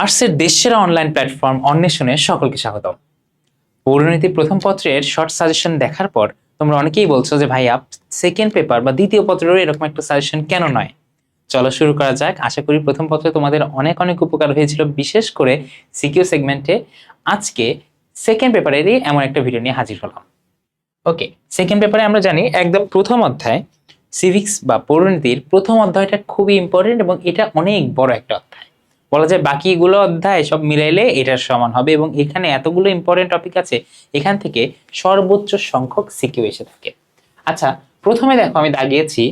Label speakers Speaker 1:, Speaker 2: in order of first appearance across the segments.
Speaker 1: আর্টসের দেশের online platform অন্বেষণে সকলকে স্বাগতম। পৌরনীতি প্রথম পত্রের শর্ট সাজেশন দেখার পর তোমরা অনেকেই বলছো যে, ভাইয়া সেকেন্ড পেপার বা দ্বিতীয় পত্রেরও এরকম একটা সাজেশন কেন নয়? চলো শুরু করা যাক। আশা করি প্রথম পত্রে তোমাদের অনেক অনেক উপকার হয়েছিল। বিশেষ করে সিকিউ সেগমেন্টে আজকে সেকেন্ড পেপারেরই এমন একটা ভিডিও নিয়ে হাজির হলাম। ওকে সেকেন্ড পেপারে আমরা জানি একদম প্রথম অধ্যায় সিভিক্স বা পৌরনীতির প্রথম অধ্যায়টা খুবই ইম্পর্টেন্ট এবং এটা অনেক বড় একটা অধ্যায়। বলা যায় বাকিগুলো অধ্যায় সব মিলাইলে এটার সমান হবে এবং এখানে এতগুলো ইম্পর্টেন্ট টপিক আছে, এখান থেকে সর্বোচ্চ সংখ্যক সিকিউ এসে থাকে। আচ্ছা প্রথমে দেখো আমি দাগিয়েছি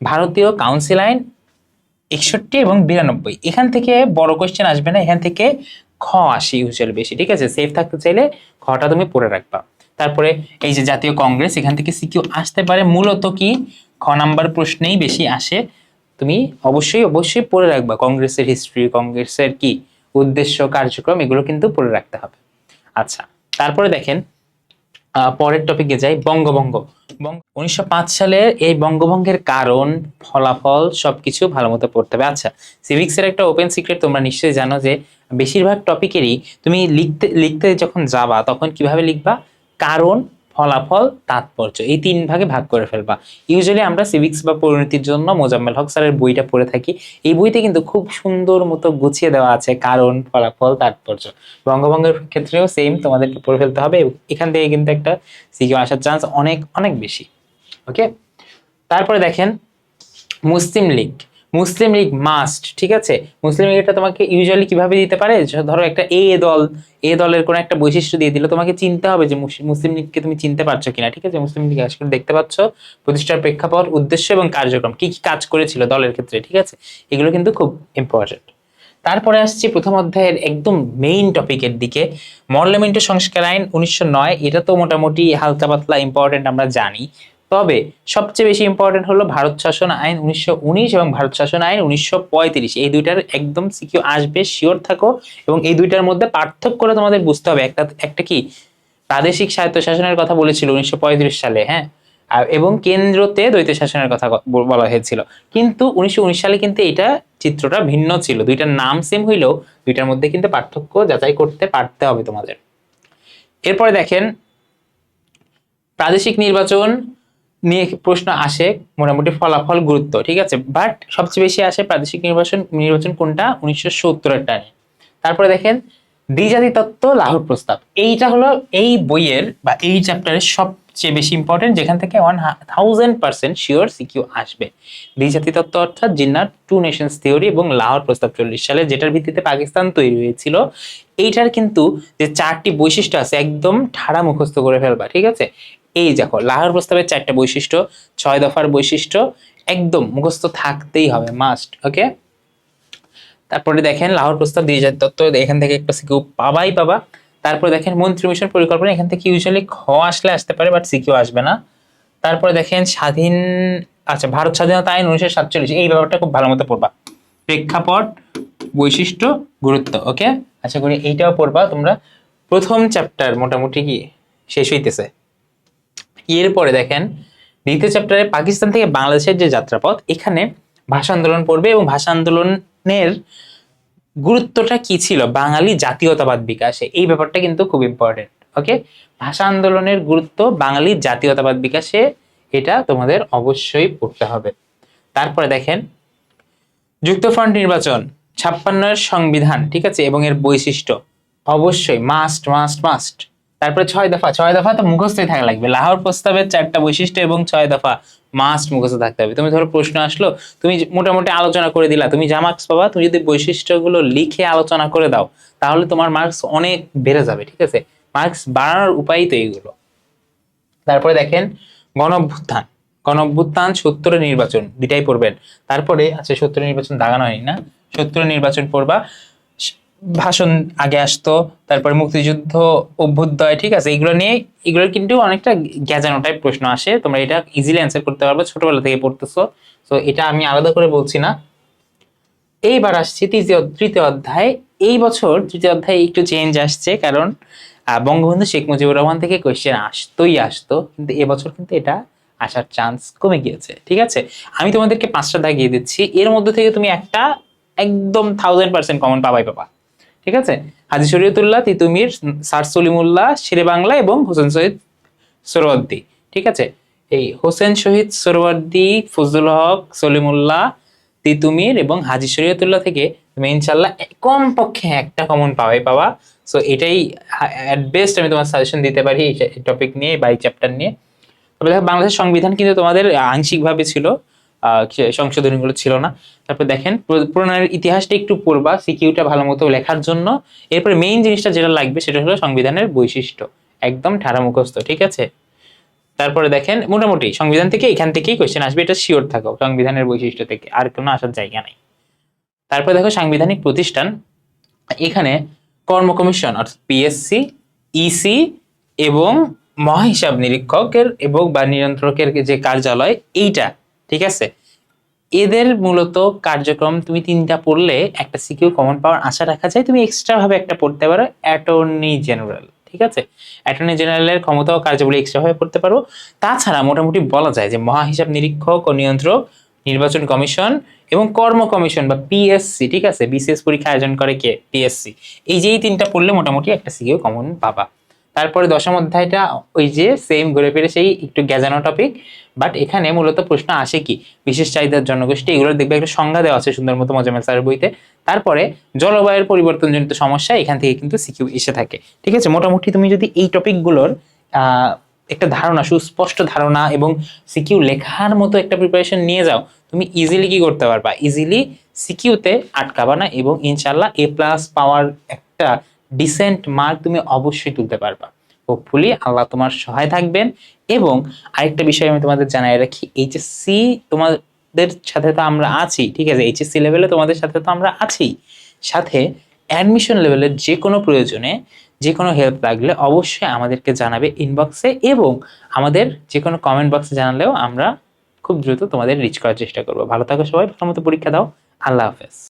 Speaker 1: ভারতীয় কাউন্সিল আইন একষট্টি এবং বিরানব্বই। এখান থেকে বড় কোয়েশ্চেন আসবে না, এখান থেকে খ আসি ইউজুয়াল বেশি, ঠিক আছে? সেফ থাকতে চাইলে খটা তুমি পড়ে রাখবা। তারপরে এই যে জাতীয় কংগ্রেস এখান থেকে সিকিউ আসতে পারে। মূলত কি? খ নাম্বার প্রশ্নেই বেশি আসে। তুমি অবশ্যই অবশ্যই পড়ে রাখবা। কংগ্রেসের হিস্ট্রি কংগ্রেসের কি উদ্দেশ্য, কার্যক্রম, এগুলো কিন্তু পড়ে রাখতে হবে। আচ্ছা তারপরে দেখেন পরের টপিকে যাই, বঙ্গভঙ্গ। বঙ্গ, উনিশশো সালের এই বঙ্গভঙ্গের কারণ, ফলাফল সবকিছু ভালো মতো পড়তে হবে। আচ্ছা সিভিক্সের একটা ওপেন সিক্রেট তোমরা নিশ্চয়ই জানো যে, বেশিরভাগ টপিকেরই তুমি লিখতে লিখতে যখন যাবা, তখন কীভাবে লিখবা? কারণ ফলাফল, তাৎপর্য, এই তিন ভাগে ভাগ করে ফেলবা। ইউজুয়ালি আমরা সিভিক্স বা পরিণতির জন্য মোজাম্মেল হক স্যারের বইটা পড়ে থাকি। এই বইতে কিন্তু খুব সুন্দর মতো গুছিয়ে দেওয়া আছে কারণ, ফলাফল, তাৎপর্য। বঙ্গভঙ্গের ক্ষেত্রেও সেম তোমাদেরকে পড়ে ফেলতে হবে। এখান থেকে কিন্তু একটা সিকিউ আসার চান্স অনেক অনেক বেশি। ওকে তারপরে দেখেন, Muslim League. Muslim League must ঠিক আছে? মুসলিম লীগটা তোমাকে ইউজুয়ালি কীভাবে দিতে পারে? ধরো একটা এ দল এ দলের কোনো একটা বৈশিষ্ট্য দিয়ে দিল, তোমাকে চিনতে হবে যে মুস- মুসলিম লীগকে তুমি চিনতে পারছ কিনা, ঠিক আছে? মুসলিম লীগ আসলে দেখতে পাচ্ছ, প্রতিষ্ঠার প্রেক্ষাপট, উদ্দেশ্য এবং কার্যক্রম, কি কি কাজ করেছিল দলের ক্ষেত্রে, ঠিক আছে? এগুলো কিন্তু খুব ইম্পর্টেন্ট তারপরে আসছি প্রথম অধ্যায়ের একদম মেইন টপিকের দিকে। মরলেমেন্ট সংস্কার আইন উনিশশো নয়, এটা তো মোটামুটি হালকা পাতলা ইম্পর্টেন্ট আমরা জানি। তবে সবচেয়ে বেশি ইম্পর্টেন্ট হলো ভারত শাসন আইন উনিশশো উনিশ এবং ভারত শাসন আইন উনিশশো পঁয়ত্রিশ। এই দুইটার একদম সিকিউ আসবে শিওর থাকো এবং এই দুইটার মধ্যে পার্থক্যটা তোমাদের বুঝতে হবে। একটা একটা কি? প্রাদেশিক স্বায়ত্তশাসনের কথা বলেছিল উনিশশো পঁয়ত্রিশ সালে হ্যাঁ? এবং কেন্দ্রতে দ্বৈত শাসনের কথা বলা হয়েছিল। কিন্তু উনিশশো উনিশ সালে কিন্তু এটা চিত্রটা ভিন্ন ছিল। দুইটার নাম সেম হইলেও দুইটার মধ্যে কিন্তু পার্থক্য যাচাই করতে পারতে হবে তোমাদের। এরপরে দেখেন, প্রাদেশিক নির্বাচন নিয়ে প্রশ্ন আসে মোটামুটি ফলাফল গুরুত্ব, ঠিক আছে? বাট সবচেয়ে বেশি আসে প্রাদেশিক নির্বাচন নির্বাচন কোনটা? উনিশশো সত্তরের টানে। তারপরে দেখেন দ্বিজাতি তত্ত্ব লাহোর প্রস্তাব। এইটা হলো এই বইয়ের বা এই চ্যাপ্টারের সবচেয়ে বেশি ইম্পর্টেন্ট যেখান থেকে one thousand percent sure CQ আসবে। দ্বিজাতি তত্ত্ব অর্থাৎ জিন্নার টু নেশনস থিওরি এবং লাহোর প্রস্তাব চল্লিশ সালে, যেটার ভিত্তিতে পাকিস্তান তৈরি হয়েছিল। এইটার কিন্তু যে চারটি বৈশিষ্ট্য আছে, একদম ঠাড়া মুখস্থ করে ফেলবা, ঠিক আছে? এই দেখো, লাহোর প্রস্তাবের চারটা বৈশিষ্ট্য, ছয় দফার বৈশিষ্ট্য, একদম মুখস্থ থাকতেই হবে মাস্ট ওকে তারপরে দেখেন, লাহোর প্রস্তাব দিয়ে তত্ত্ব, এখান থেকে একটা সিকিউ পাবাই পাবা। তারপরে দেখেন মন্ত্রী মিশন পরিকল্পনা, এখান থেকে ইউজুয়ালি খ আসলে আসতে পারে বাট সিকিউ আসবে না। তারপরে দেখেন স্বাধীন আচ্ছা ভারত স্বাধীনতা আইন উনিশশো সাতচল্লিশ, এই ব্যাপারটা খুব ভালো মতো পড়বা। প্রেক্ষাপট, বৈশিষ্ট্য, গুরুত্ব ওকে আশা করি এইটাও পড়বা, তোমরা প্রথম চ্যাপ্টার মোটামুটি কি শেষ হইতেছে। এরপরে দেখেন, দ্বিতীয় চ্যাপ্টারে পাকিস্তান থেকে বাংলাদেশের যে যাত্রাপথ, এখানে ভাষা আন্দোলন পড়বে এবং ভাষা আন্দোলনের গুরুত্বটা কি ছিল? বাঙালি জাতীয়তাবাদ বিকাশে। এই ব্যাপারটা কিন্তু খুব ইম্পর্টেন্ট ওকে ভাষা আন্দোলনের গুরুত্ব বাঙালি জাতীয়তাবাদ বিকাশে, এটা তোমাদের অবশ্যই পড়তে হবে। তারপরে দেখেন, যুক্তফ্রন্ট নির্বাচন ছাপ্পান্নের সংবিধান, ঠিক আছে? এবং এর বৈশিষ্ট্য। অবশ্যই মাস্ট মাস্ট মাস্ট তারপরে ছয় দফা ছয় দফা তো মুখস্থই থাকা লাগবে। লাহোর প্রস্তাবের চারটা বৈশিষ্ট্য এবং ছয় দফা মাস্ট মুখস্থ থাকতে হবে। তুমি ধরো প্রশ্ন আসলো, তুমি মোটামুটি আলোচনা করে দিলা, তুমি যা মার্কস পাবা, তুমি যদি বৈশিষ্ট্যগুলো লিখে আলোচনা করে দাও, তাহলে তোমার মার্কস অনেক বেড়ে যাবে, ঠিক আছে? মার্কস বাড়ানোর উপায় তো এইগুলো। তারপরে দেখেন গণ অভ্যুত্থান গণ অভ্যুত্থান সত্তরের নির্বাচন দুটাই পড়বেন। তারপরে আচ্ছা সত্তরের নির্বাচন দাগানো হয়নি না? সত্তরের নির্বাচন পড়বা ভাষণ আগে আসতো, তারপরে মুক্তিযুদ্ধ, অভ্যুদয়, ঠিক আছে? এগুলো নিয়ে এগুলো কিন্তু অনেকটা গ্যাজানো টাইপ প্রশ্ন আসে। তোমরা এটা ইজিলি অ্যান্সার করতে পারবে, ছোটবেলা থেকে পড়তেছো। তো এটা আমি আলাদা করে বলছি না। এইবার আসছি তৃতীয় তৃতীয় অধ্যায়। এই বছর তৃতীয় অধ্যায়ে একটু চেঞ্জ আসছে, কারণ বঙ্গবন্ধু শেখ মুজিবুর রহমান থেকে কোয়েশ্চেন আসতোই আসতো। কিন্তু এবছর কিন্তু এটা আসার চান্স কমে গিয়েছে, ঠিক আছে? আমি তোমাদেরকে পাঁচটা দাগিয়ে দিচ্ছি। এর মধ্যে থেকে তুমি একটা একদম থাউজেন্ড পার্সেন্ট কমন পাবাই পাবা ঠিক আছে? হাজি শরীয়তুল্লাহ, তিতুমির সার সলিমুল্লাহ, শেরে বাংলা এবং হোসেন শহীদ সোরওয়ার্দী, ঠিক আছে? এই হোসেন শহীদ সোরওয়ার্দী, ফজলুল হক, সলিমুল্লাহ, তিতুমির এবং হাজি শরীয়তুল্লাহ থেকে তুমি ইনশাল্লাহ কমপক্ষে একটা কমন পাওয়াই পাওয়া সো এটাই অ্যাট বেস্ট আমি তোমার সাজেশন দিতে পারি এই টপিক নিয়ে বা এই চ্যাপ্টার নিয়ে। তবে দেখো, বাংলাদেশের সংবিধান কিন্তু তোমাদের আংশিকভাবে ছিল। সংশোধনীগুলো ছিল না। তারপর দেখেন, প্র- প্রণয়নের ইতিহাসটা একটু পড়বা সিকিউটা ভালো মতো লেখার জন্য। এরপরে মেইন জিনিসটা যেটা লাগবে, সেটা হলো সংবিধানের বৈশিষ্ট্য। একদম ঠাড়া মুখস্থ, ঠিক আছে? তারপরে দেখেন, মোটামুটি সংবিধান থেকে এখান থেকেই কোয়েশ্চেন আসবে, এটা শিওর থাকো, সংবিধানের বৈশিষ্ট্য থেকে, আর কোনো আসার জায়গা নেই। তারপরে দেখো সাংবিধানিক প্রতিষ্ঠান, এখানে কর্ম কমিশন, অর্থাৎ পিএসসি ইসি E এবং মহাহিসাব নিরীক্ষকের এবং বা নিয়ন্ত্রকের যে কার্যালয়, এইটা ঠিক আছে? এদের মূলত কার্যক্রম তুমি তিনটা পড়লে একটা সিকিউ কমন পাওয়ার আশা রাখা যায়, তুমি এক্সট্রা ভাবে একটা পড়তে পারো অ্যাটর্নি জেনারেল ঠিক আছে? অ্যাটর্নি জেনারেলের ক্ষমতা ও কার্যাবলী এক্সট্রা ভাবে পড়তে পারো। তাছাড়া মোটামুটি বলা যায় যে মহা হিসাব নিরীক্ষক ও নিয়ন্ত্রক, নির্বাচন কমিশন এবং কর্ম কমিশন বা পিএসসি ঠিক আছে? বিসিএস পরীক্ষা আয়োজন করে কে? পিএসসি এই যে এই তিনটা পড়লে মোটামুটি একটা সিকিউ কমন পাবা। তারপরে দশম অধ্যায়টা ওই যে সেম ঘুরে ফিরে সেই একটু গ্যাজানো টপিক বাট এখানে মূলত প্রশ্ন আসে কি? বিশেষ চাহিদার জনগোষ্ঠী, এগুলো দেখবে একটা সংজ্ঞা দেওয়া আছে সুন্দর মতো মজামেল স্যারের বইতে। তারপরে জলবায়ুর পরিবর্তনজনিত সমস্যা এখান থেকে কিন্তু সিকিউ এসে থাকে। ঠিক আছে? মোটামুটি তুমি যদি এই টপিকগুলোর একটা ধারণা, সুস্পষ্ট ধারণা এবং সিকিউ লেখার মতো একটা প্রিপারেশন নিয়ে যাও, তুমি ইজিলি কি করতে পারবা? ইজিলি সিকিউতে আটকাবা না এবং ইনশাল্লাহ এ প্লাস পাওয়ার একটা ডিসেন্ট মার্ক তুমি অবশ্যই তুলতে পারবা। হোপফুলি আল্লাহ তোমার সহায় থাকবেন এবং আরেকটা বিষয় আমি তোমাদের জানাই রাখি এইচএসসি তোমাদের সাথে তো আমরা আছি, ঠিক আছে? এইচএসসি লেভেলে তোমাদের সাথে তো আমরা আছি। সাথে অ্যাডমিশন লেভেলের যে কোনো প্রয়োজনে যে কোনো হেল্প লাগলে অবশ্যই আমাদেরকে জানাবে ইনবক্সে এবং আমাদের যে কোনো কমেন্ট বক্সে জানালেও আমরা খুব দ্রুত তোমাদের রিচ করার চেষ্টা করব। ভালো থাকো সবাই, ভালো মতো পরীক্ষা দাও। আল্লাহ হাফেজ।